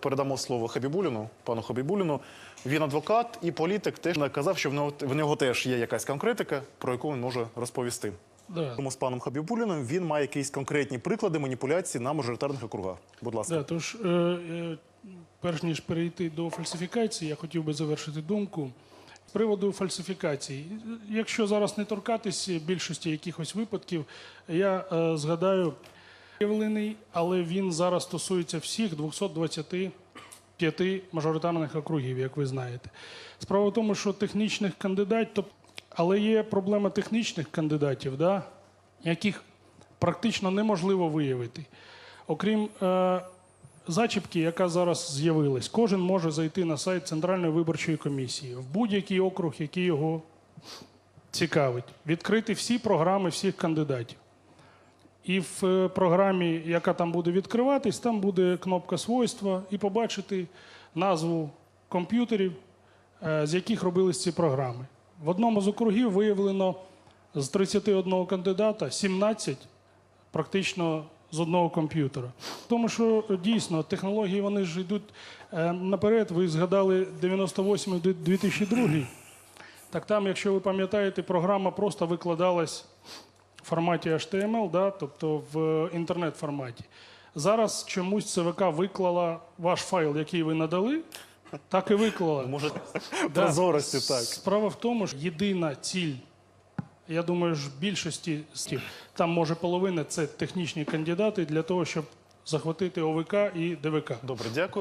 передамо слово Хабібуліну, пану Хабібуліну. Він адвокат і політик. Теж наказав, що в нього, в нього теж є якась конкретика, про яку він може розповісти. Да. Тому з паном Хабібуліним він має якісь конкретні приклади маніпуляцій на мажоритарних округах. Будь ласка. Да, тож, е, е, перш ніж перейти до фальсифікації, я хотів би завершити думку. З приводу фальсифікацій, якщо зараз не торкатись більшості якихось випадків, я е, згадаю виявлений, але він зараз стосується всіх 225 мажоритарних округів, як ви знаєте. Справа в тому, що технічних кандидатів, але є проблема технічних кандидатів, да, яких практично неможливо виявити. Окрім е, зачіпки, яка зараз з'явилась, кожен може зайти на сайт Центральної виборчої комісії в будь-який округ, який його цікавить, відкрити всі програми всіх кандидатів. І в е, програмі, яка там буде відкриватись, там буде кнопка свойства, і побачити назву комп'ютерів, е, з яких робились ці програми. В одному з округів виявлено з 31 кандидата 17 практично з одного комп'ютера. Тому що дійсно технології вони ж йдуть е, наперед. Ви згадали 98-2002. Так там, якщо ви пам'ятаєте, програма просто викладалась форматі HTML, да, тобто в інтернет-форматі. Зараз чомусь ЦВК виклала ваш файл, який ви надали, так і виклала. Може, Да. прозорості так. Справа в тому, що єдина ціль, я думаю, ж більшості там може половина це технічні кандидати для того, щоб захватити ОВК і ДВК. Добре, дякую.